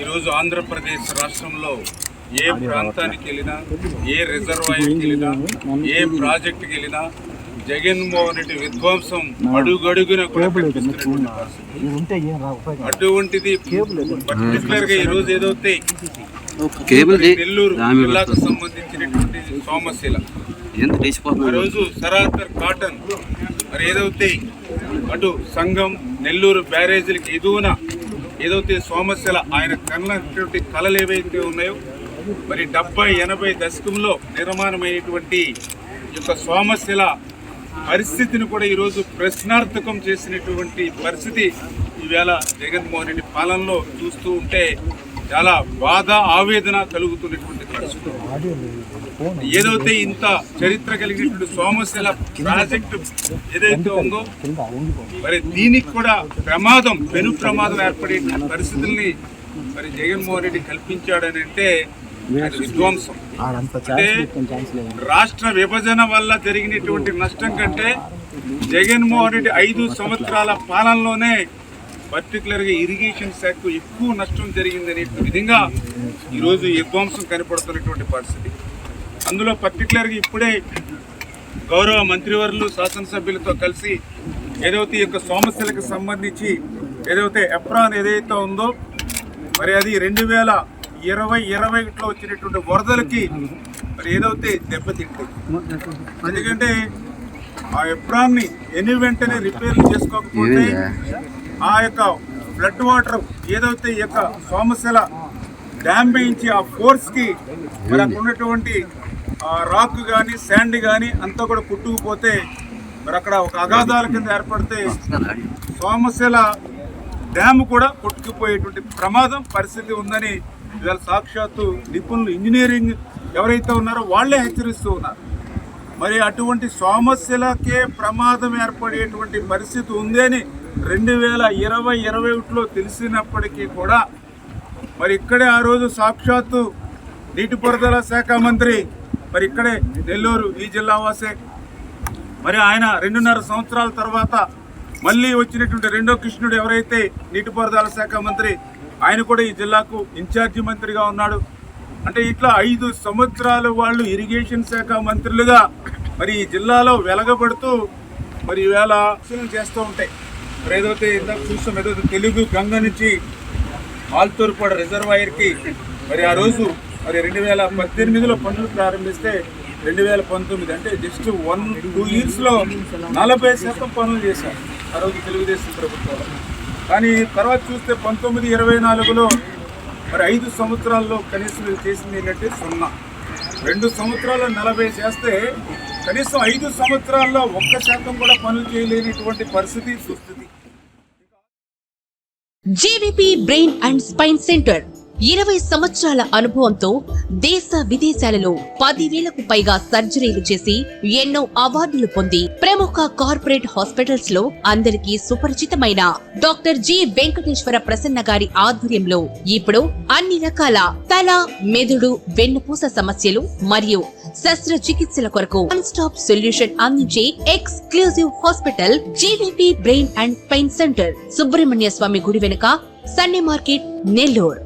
ఈరోజు ఆంధ్రప్రదేశ్ రాష్ట్రంలో ఏ ప్రాంతానికి వెళ్ళినా ఏ రిజర్వాయర్కి వెళ్ళినా ఏ ప్రాజెక్టుకి వెళ్ళినా జగన్మోహన్ రెడ్డి విధ్వంసం అడుగడుగున కూడా. అటువంటిది పర్టికులర్గా ఈ రోజు ఏదైతే నెల్లూరు జిల్లాకు సంబంధించినటువంటి సోమశిల. రోజు సరాతర్ కాటన్ మరి ఏదైతే అటు సంఘం నెల్లూరు బ్యారేజీలకి ఎదువున ఏదైతే సోమస్యల ఆయన కన్నటువంటి కళలు ఏవైతే ఉన్నాయో మరి డెబ్బై ఎనభై దశకంలో నిర్మాణమైనటువంటి యొక్క సోమశిల పరిస్థితిని కూడా ఈరోజు ప్రశ్నార్థకం చేసినటువంటి పరిస్థితి ఈవేళ జగన్మోహన్ రెడ్డి పాలనలో చూస్తూ ఉంటే చాలా బాధ ఆవేదన కలుగుతున్నటువంటి ఏదైతే ఇంత చరిత్ర కలిగినటువంటి సోమశిల ప్రాజెక్టు ఏదైతే ఉందో మరి దీనికి కూడా ప్రమాదం పెను ప్రమాదం ఏర్పడే పరిస్థితుల్ని మరి జగన్మోహన్ రెడ్డి కల్పించాడని అంటే విధ్వంసం. అంటే రాష్ట్ర విభజన వల్ల జరిగినటువంటి నష్టం కంటే జగన్మోహన్ రెడ్డి ఐదు సంవత్సరాల పాలనలోనే పర్టికులర్గా ఇరిగేషన్ శాఖకు ఎక్కువ నష్టం జరిగిందనే విధంగా ఈరోజు విధ్వంసం కనపడుతున్నటువంటి పరిస్థితి. అందులో పర్టికులర్గా ఇప్పుడే గౌరవ మంత్రివర్లు శాసనసభ్యులతో కలిసి ఏదైతే ఈ యొక్క సమస్యలకు సంబంధించి ఏదైతే ఎప్రాన్ ఏదైతే ఉందో మరి అది రెండు వేల ఇరవై ఇరవై ఒకటిలో వచ్చినటువంటి వరదలకి మరి ఏదైతే దెబ్బతింటుంది ఎందుకంటే ఆ ఎప్రాన్ని ఎన్ని వెంటనే రిపేర్లు చేసుకోకపోతే ఆ యొక్క ఫ్లడ్ వాటర్ ఏదైతే ఈ యొక్క సోమశిల డ్యామ్ వేయించి ఆ ఫోర్స్కి మరి ఉన్నటువంటి ఆ రాక్ కానీ శాండ్ కానీ అంతా కూడా కుట్టుకుపోతే మరి అక్కడ ఒక అగాధాల కింద ఏర్పడితే సోమశిల డ్యామ్ కూడా కొట్టుకుపోయేటువంటి ప్రమాదం పరిస్థితి ఉందని ఇవాళ సాక్షాత్తు నిపుణులు ఇంజనీరింగ్ ఎవరైతే ఉన్నారో వాళ్ళే హెచ్చరిస్తూ ఉన్నారు. మరి అటువంటి సోమశిలకే ప్రమాదం ఏర్పడేటువంటి పరిస్థితి ఉంది అని రెండు వేల ఇరవై ఇరవై ఒకటిలో తెలిసినప్పటికీ కూడా మరి ఇక్కడే ఆ రోజు సాక్షాత్తు నీటిపారుదల శాఖ మంత్రి మరి ఇక్కడే నెల్లూరు ఈ జిల్లా వాసే. మరి ఆయన రెండున్నర సంవత్సరాల తర్వాత మళ్ళీ వచ్చినటువంటి రెండో కృష్ణుడు ఎవరైతే నీటిపారుదల శాఖ మంత్రి ఆయన కూడా ఈ జిల్లాకు ఇన్ఛార్జి మంత్రిగా ఉన్నాడు. అంటే ఇట్లా ఐదు సంవత్సరాలు వాళ్ళు ఇరిగేషన్ శాఖ మంత్రులుగా మరి ఈ జిల్లాలో వెలగబడుతూ మరి ఈవేళ చేస్తూ ఉంటాయి. మరి ఏదైతే ఇందాక చూస్తాం ఏదైతే తెలుగు గంగ నుంచి ఆల్తూరుపాడు రిజర్వాయర్కి మరి ఆ రోజు మరి రెండు వేల పద్దెనిమిదిలో పనులు ప్రారంభిస్తే రెండు వేల పంతొమ్మిది అంటే జస్ట్ వన్ టూ ఇయర్స్లో నలభై శాతం పనులు చేశారు ఆ రోజు తెలుగుదేశం ప్రభుత్వంలో. కానీ తర్వాత చూస్తే పంతొమ్మిది ఇరవై నాలుగులో మరి ఐదు సంవత్సరాల్లో కనీసం చేసింది ఏంటంటే సున్నా. రెండు సంవత్సరాల్లో నలభై చేస్తే కనీసం ఐదు సంవత్సరాల్లో ఒక్క శాతం కూడా పనులు చేయలేనటువంటి పరిస్థితి దుస్థితి JVP brain and spine centre ఇరవై సంవత్సరాల అనుభవంతో దేశ విదేశాలలో పదివేలకు పైగా సర్జరీలు చేసి ఎన్నో అవార్డులు పొంది ప్రముఖ కార్పొరేట్ హాస్పిటల్స్లో అందరికీ సుపరిచితమైన డాక్టర్ జి వెంకటేశ్వర ప్రసన్న గారి ఆధ్వర్యంలో ఇప్పుడు అన్ని రకాల తల మెదడు వెన్నుపూస సమస్యలు మరియు శస్త్రచికిత్సల కొరకు వన్ స్టాప్ సొల్యూషన్ అందించే exclusive hospital GVP brain and pain centre Subrahmanya Swamy గుడి వెనుక సండే మార్కెట్ నెల్లూరు